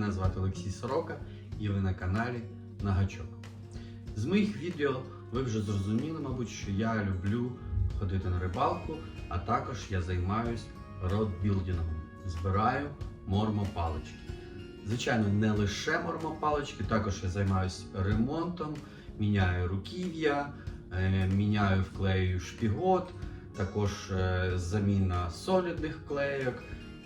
Мене звати Олексій Сорока і ви на каналі Нагачок. З моїх відео ви вже зрозуміли, мабуть, що я люблю ходити на рибалку, а також я займаюсь родбілдингом. Збираю мормопалички. Звичайно, не лише мормопалички, також я займаюсь ремонтом, міняю руків'я, е, міняю вклею шпігот, також е, заміна солідних вклейок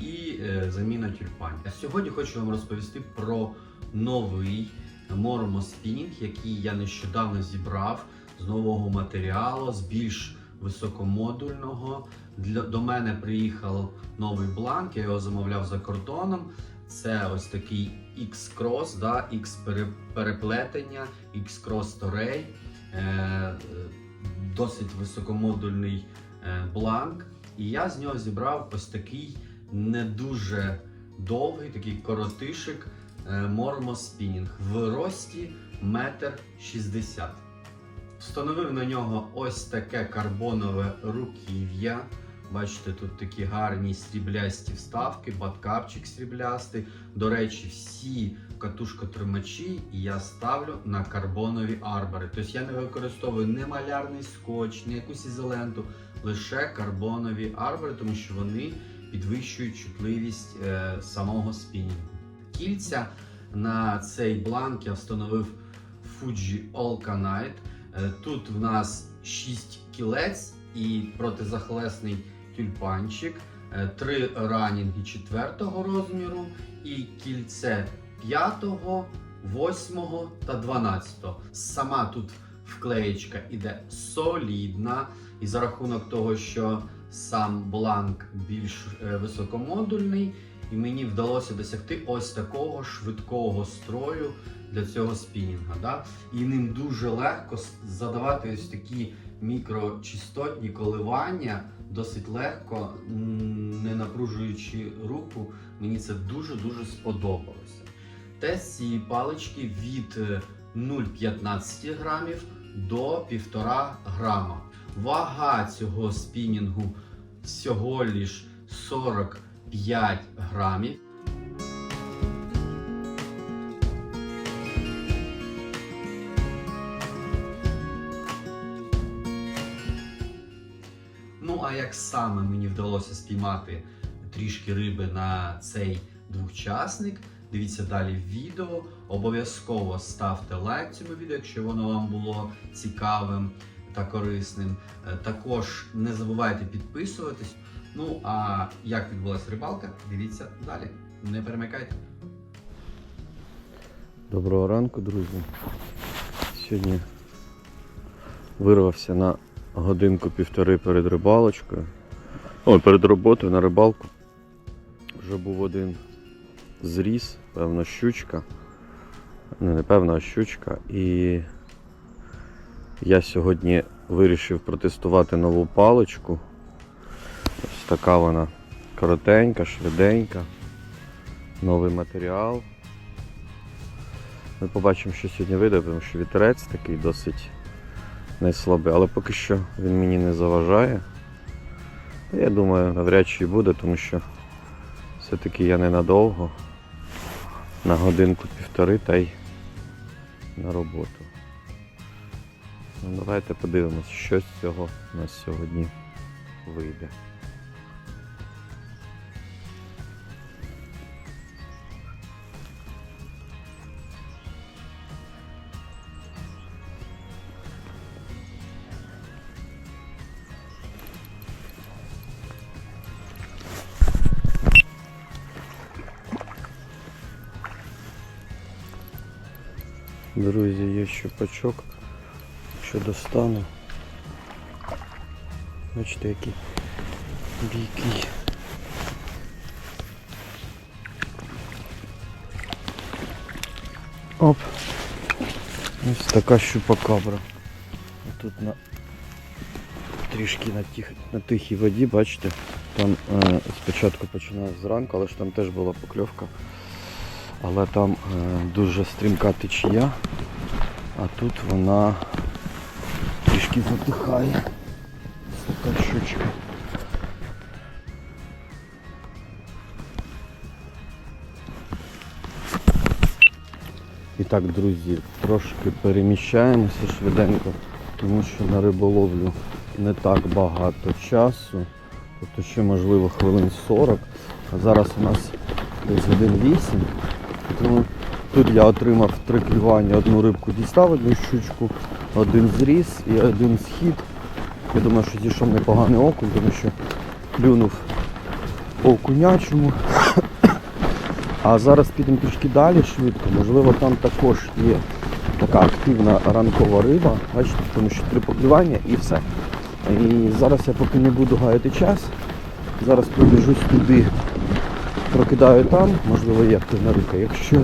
і е, заміна тюльпанів. Сьогодні хочу вам розповісти про новий мормоспінінг, який я нещодавно зібрав з нового матеріалу, з більш високомодульного. Для, до мене приїхав новий бланк, я його замовляв за кордоном. Це ось такий X-Cross, да, X-переплетення, X-Cross. Е, е, досить високомодульний е, бланк. І я з нього зібрав ось такий не дуже довгий, такий коротишик е, мормоспінінг в рості метр шістдесят. Встановив на нього ось таке карбонове руків'я. Бачите, тут такі гарні сріблясті вставки, баткапчик сріблястий. До речі, всі катушкотримачі я ставлю на карбонові арбори. Тобто я не використовую не малярний скотч, не якусь ізоленту, лише карбонові арбори, тому що вони підвищують чутливість е, самого спінінгу. Кільця на цей бланк я встановив Fuji Alkanite. Е, Тут в нас 6 кілець і протизахлесний тюльпанчик, е, три ранінги 4 розміру і кільце 5, 8 та 12. Сама тут вклеєчка іде солідна, і за рахунок того, що сам бланк більш е, високомодульний, і мені вдалося досягти ось такого швидкого строю для цього спінінга. Да? І ним дуже легко задавати ось такі мікрочастотні коливання, досить легко, не напружуючи руку. Мені це дуже-дуже сподобалося. Тест цієї палички від е, 0,15 грамів до 1,5 грама. Вага цього спінінгу всього лиш 45 грамів. Ну, а як саме мені вдалося спіймати трішки риби на цей двохчасник, дивіться далі в відео. Обов'язково ставте лайк цьому відео, якщо воно вам було цікавим та корисним. Е, Також не забувайте підписуватись. Ну а як відбулася рибалка, дивіться далі. Не перемикайте. Доброго ранку, друзі. Сьогодні вирвався на годинку-півтори перед рибалочкою. Ой, перед роботою на рибалку. Вже був один зріз, певно, щучка. Не, не певна, а щучка. І я сьогодні вирішив протестувати нову паличку. Ось така вона коротенька, швиденька. Новий матеріал. Ми побачимо, що сьогодні вийде, тому що вітерець такий досить неслабий, але поки що він мені не заважає. Я думаю, навряд чи буде, тому що все-таки я ненадовго, на годинку-півтори та й на роботу. Ну, давайте подивимось, що з цього у нас сьогодні вийде. Друзі, є щупачок, що достану. Бачите, який бійкий. Оп. Ось така щупакабра. Тут на трішки на, тих, на тихій воді, бачите, там е, спочатку починав зранку, але ж там теж була покльовка. Але там е, дуже стрімка течія, а тут вона трішки затихає. Така щучка. І так, друзі, трошки переміщаємося швиденько, тому що на риболовлю не так багато часу. Тобто ще можливо хвилин 40. А зараз у нас десь годин 8. Тому тут я отримав три клювання, одну рибку дістав, одну щучку, один зріз і один схід. Я думаю, що зійшов непоганий окунь, тому що клюнув по окунячому. А зараз підемо трішки далі швидко. Можливо, там також є така активна ранкова риба. Бачите, тому що три поклювання і все. І зараз я поки не буду гаяти час. Зараз пробіжусь туди, прокидаю там, можливо, є активна рибка. Якщо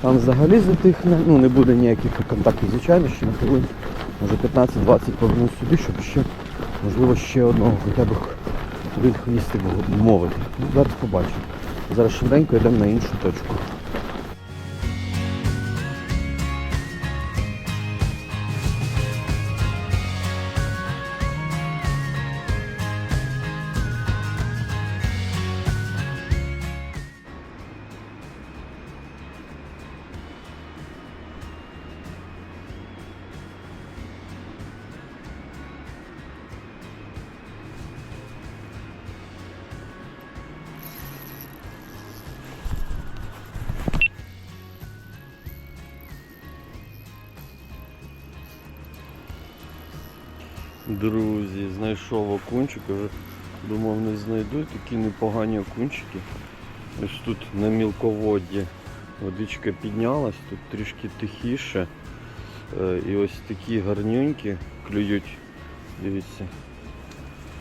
там взагалі затихне, ну не буде ніяких контактів, звичайно, ще на хвилин, може 15-20 повернуть сюди, щоб ще, можливо, ще одного хоча б хвістик мовити. Ну, зараз побачимо. Зараз швиденько йдемо на іншу точку. Друзі, знайшов окунчик, вже думав не знайду такі непогані окунчики. Ось тут на мілководді водичка піднялась, тут трішки тихіше. Е, І ось такі гарнюнькі клюють. Дивіться.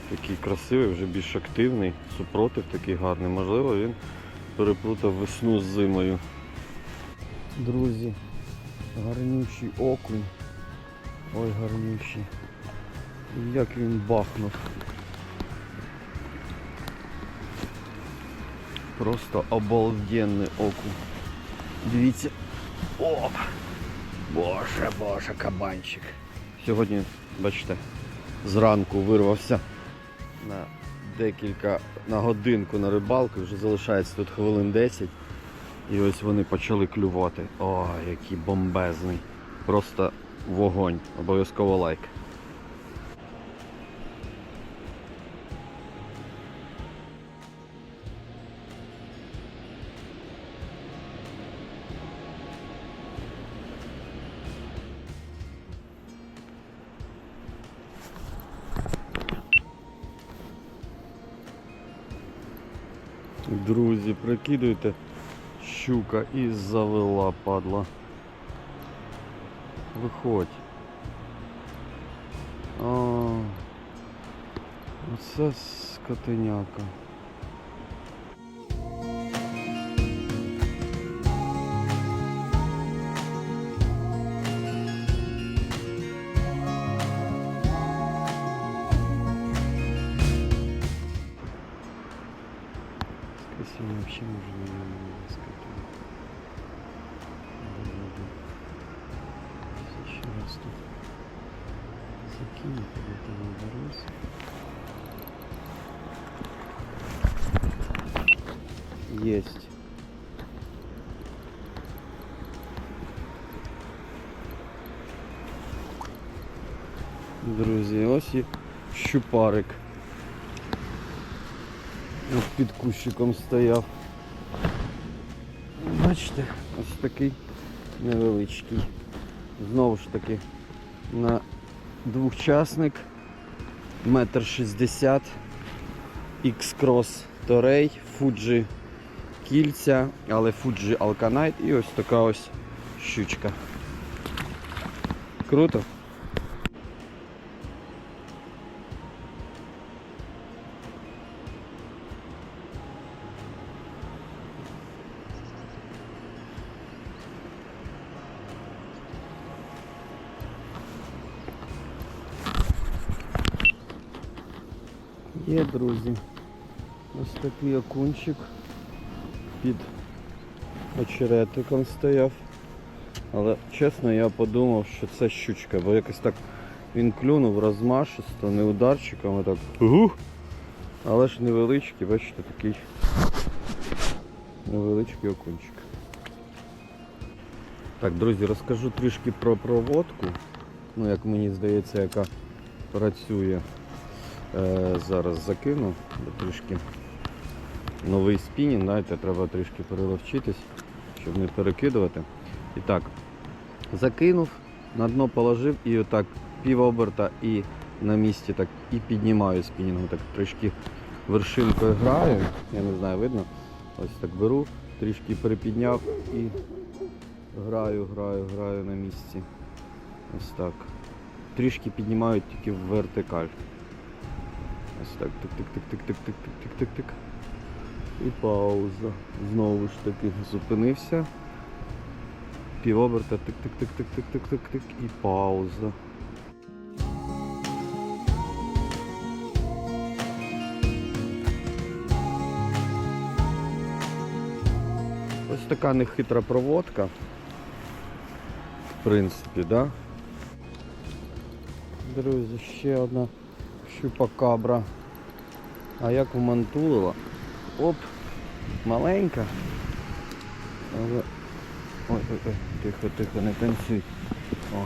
Такий красивий, вже більш активний, супротив такий гарний. Можливо, він переплутав весну з зимою. Друзі, гарнючий окунь. Ой, гарнючий. Як він бахнув. Просто обалденний окунь. Дивіться. Оп! Боже, боже, кабанчик. Сьогодні, бачите, зранку вирвався на декілька на годинку на рибалку, вже залишається тут хвилин 10. І ось вони почали клювати. О, який бомбезний. Просто вогонь. Обов'язково лайк. Друзі, прикидуйте, щука і завела падла. Виходь. А, оце скотиняка. закину, когда ты выбрался. Есть. Друзі, ось і щупарик. От під кущиком стояв. Бачите, ось такий невеличкий. Знову ж таки на двохчасник метр шістдесят X-Cross Торей, Fuji кільця, але Fuji Alkanite і ось така ось щучка. Круто? Друзі. Ось такий окунчик під очеретиком стояв. Але чесно я подумав, що це щучка, бо якось так він клюнув розмашисто, не ударчиком, а так. Угу. Але ж невеличкий, бачите, такий невеличкий окунчик. Так, друзі, розкажу трішки про проводку. Ну, як мені здається, яка працює. Е, зараз закину, трішки новий спінінг, знаєте, треба трішки переловчитись, щоб не перекидувати. І так, закинув, на дно положив і отак пів оберта і на місці так і піднімаю спінінгу, так трішки вершинкою граю, я не знаю, видно. Ось так беру, трішки перепідняв і граю, граю, граю на місці. Ось так. Трішки піднімаю тільки в вертикаль. Ось так. Тик-тик-тик-тик-тик-тик-тик-тик-тик. І пауза. Знову ж таки зупинився. Півоберта, тик-тик-тик-тик-тик-тик-тик і пауза. Ось така нехитра проводка. В принципі, да? Друзі, ще одна щупакабра. А як вмантулила? Оп, маленька. Але... Ой, ой, ой, тихо, тихо, не танцюй. О.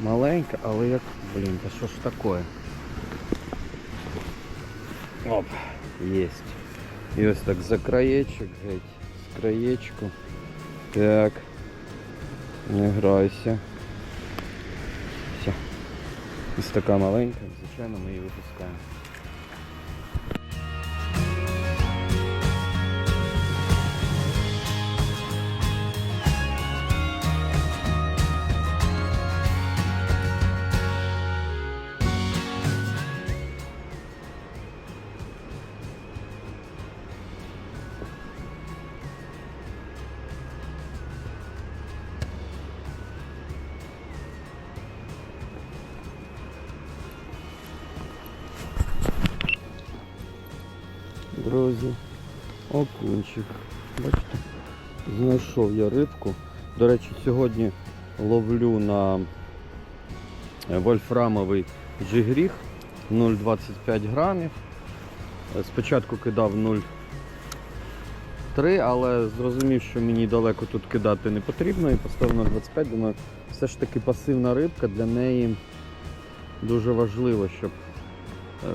Маленька, але як... Блін, та що ж таке? Оп, єсть. І ось так за краєчок геть. З краєчку. Так. Не грайся. Ось така маленька, звичайно, ми її випускаємо. Друзі, окунчик. Бачите? Знайшов я рибку. До речі, сьогодні ловлю на е, вольфрамовий джигріх 0,25 грамів. Спочатку кидав 0,3, але зрозумів, що мені далеко тут кидати не потрібно і поставив на 25. Думаю, все ж таки пасивна рибка для неї дуже важливо, щоб е,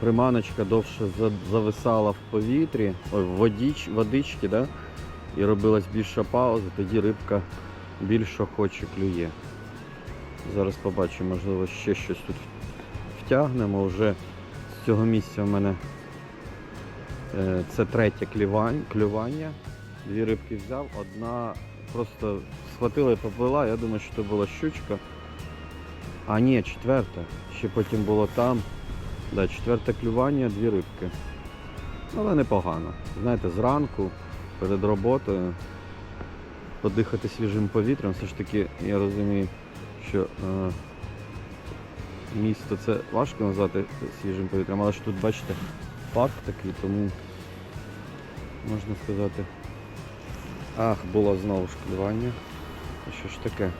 приманочка довше зависала в повітрі, в водіч, водички, да? і робилась більша пауза, тоді рибка більш охоче клює. Зараз побачимо, можливо, ще щось тут втягнемо. Вже з цього місця в мене е, це третє клювання. Дві рибки взяв, одна просто схватила і поплила, я думаю, що це була щучка. А ні, четверта. Ще потім було там. Да, четверте клювання, дві рибки. Але непогано. Знаєте, зранку, перед роботою, подихати свіжим повітрям, все ж таки я розумію, що е, місто це важко назвати свіжим повітрям, але ж тут, бачите, парк такий, тому можна сказати. Ах, було знову ж клювання. Що ж таке?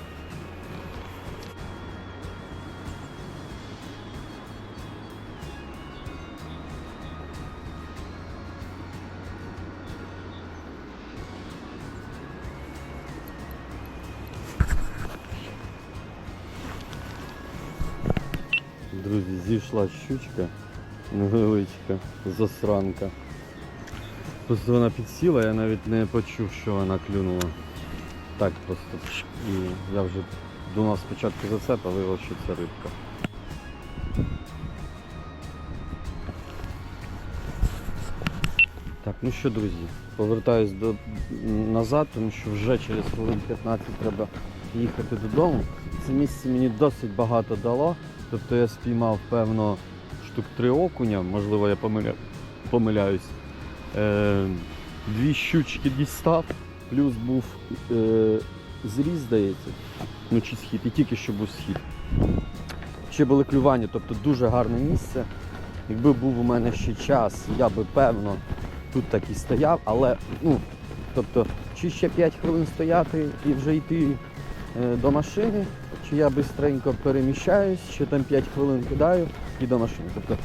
Друзі, зійшла щучка невеличка, засранка. Просто вона підсіла, я навіть не почув, що вона клюнула. Так просто. І я вже думав спочатку зацеп, а виявилося, що це рибка. Так, ну що, друзі, повертаюсь до назад, тому що вже через хвилин 15 треба їхати додому. Це місце мені досить багато дало. Тобто я спіймав, певно, штук три окуня, можливо, я помиля... помиляюсь. Е, дві щучки дістав, плюс був е, зріз, здається, ну чи схід, і тільки що був схід. Ще були клювання, тобто дуже гарне місце. Якби був у мене ще час, я би певно тут так і стояв, але ну, тобто, чи ще 5 хвилин стояти і вже йти до машини, чи я швидко переміщаюсь, ще там 5 хвилин кидаю і до машини. Тобто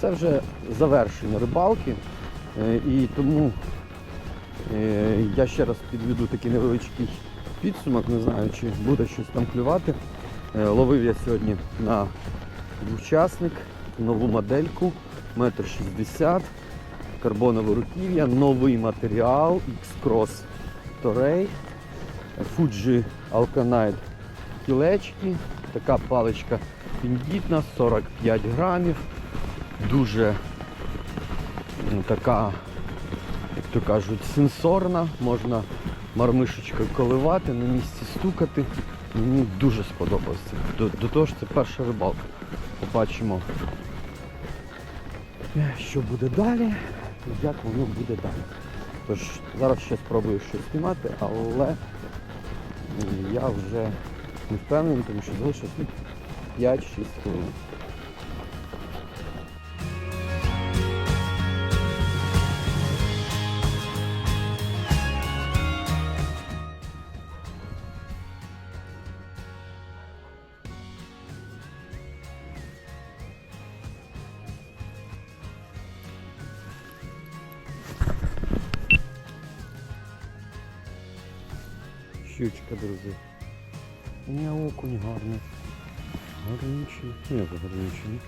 це вже завершення рибалки. Е, І тому е, я ще раз підведу такий невеличкий підсумок, не знаю, чи буде щось там клювати. Е, Ловив я сьогодні на двохчасник, нову модельку, метр шістдесят, карбонове руків'я, новий матеріал, X-Cross Torrey, Fuji Alkanite кілечки, така паличка піндітна, 45 грамів, дуже така, як то кажуть, сенсорна, можна мармишечкою коливати, на місці стукати. Мені дуже сподобалося. До, до того ж це перша рибалка. Побачимо, що буде далі, і як воно буде далі. Тож зараз ще спробую щось знімати, але я вже не впевнений, тому що залишилось ну, 5-6 хвилин. Ні, гарничий.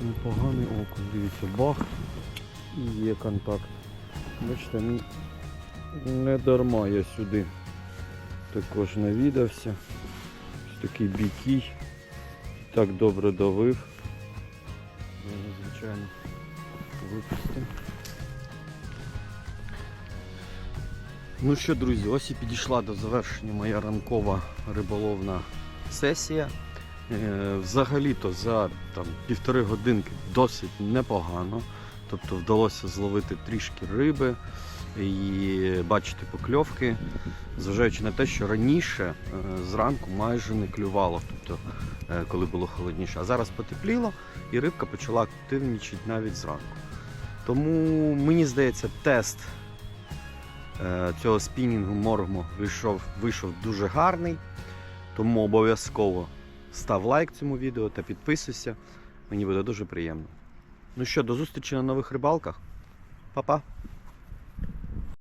Непоганий окунь. Дивіться, бах. І є контакт. Бачите, не дарма я сюди також навідався. Ось такий бікій. Так добре давив. Я, звичайно, випустив. Ну що, друзі, ось і підійшла до завершення моя ранкова риболовна сесія. Е, Взагалі-то за там, півтори годинки досить непогано. Тобто вдалося зловити трішки риби і бачити покльовки, зважаючи на те, що раніше е, зранку майже не клювало, тобто, е, коли було холодніше. А зараз потепліло і рибка почала активнічати навіть зранку. Тому мені здається, тест цього спінінгу моргму вийшов, вийшов дуже гарний. Тому обов'язково став лайк цьому відео та підписуйся. Мені буде дуже приємно. Ну що, до зустрічі на нових рибалках. Па-па!